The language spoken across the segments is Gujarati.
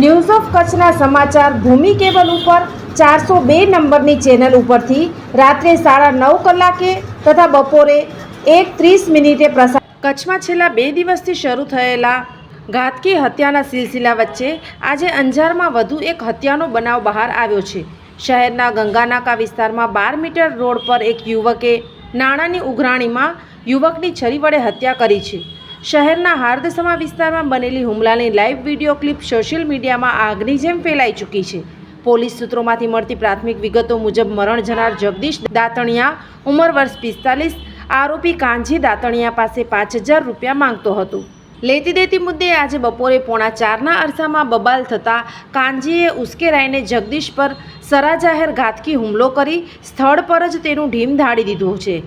news of કચ્છના સમાચાર ભૂમિ કેબલ ઉપર ચારસો બે નંબરની ચેનલ ઉપરથી રાત્રે સાડા નવ કલાકે તથા બપોરે એક ત્રીસ મિનિટે પ્રસાર કચ્છમાં છેલ્લા બે દિવસથી શરૂ થયેલા ઘાતકી હત્યાના સિલસિલા વચ્ચે આજે અંજારમાં વધુ એક હત્યાનો બનાવ બહાર આવ્યો છે. શહેરના ગંગાનાકા વિસ્તારમાં બાર મીટર રોડ પર એક યુવકે નાણાંની ઉઘરાણીમાં યુવકની છરી વડે હત્યા કરી છે. શહેરના હાર્દસમા વિસ્તારમાં બનેલી હુમલાની લાઈવ વીડિયો ક્લિપ સોશિયલ મીડિયામાં આગની જેમ ફેલાઈ ચૂકી છે. પોલીસ સૂત્રોમાંથી મળતી પ્રાથમિક વિગતો મુજબ મરણ જનાર જગદીશ દાતણિયા ઉંમર વર્ષ પિસ્તાલીસ, આરોપી કાંજી દાતણિયા પાસે પાંચ હજાર રૂપિયા માંગતો હતો. લેતી દેતી મુદ્દે આજે બપોરે પોણા ચારના અરસામાં બબાલ થતાં કાંજીએ ઉશ્કેરાઈને જગદીશ પર સરાજાહેર ઘાતકી હુમલો કરી સ્થળ પર જ તેનું ઢીમ ધાડી દીધું છે.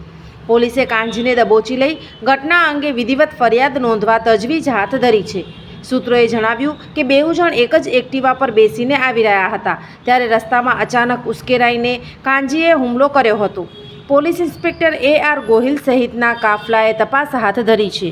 પોલીસે કાંજીને દબોચી લઈ ઘટના અંગે વિધિવત ફરિયાદ નોંધવા તજવીજ હાથ ધરી છે. સૂત્રોએ જણાવ્યું કે બેઉ જણ એક જ એક્ટિવા પર બેસીને આવી રહ્યા હતા. ત્યારે રસ્તામાં અચાનક ઉશ્કેરાઈને કાંજીએ હુમલો કર્યો હતો. Police inspector A R Gohil સહિતના કાફલાએ તપાસ હાથ ધરી છે.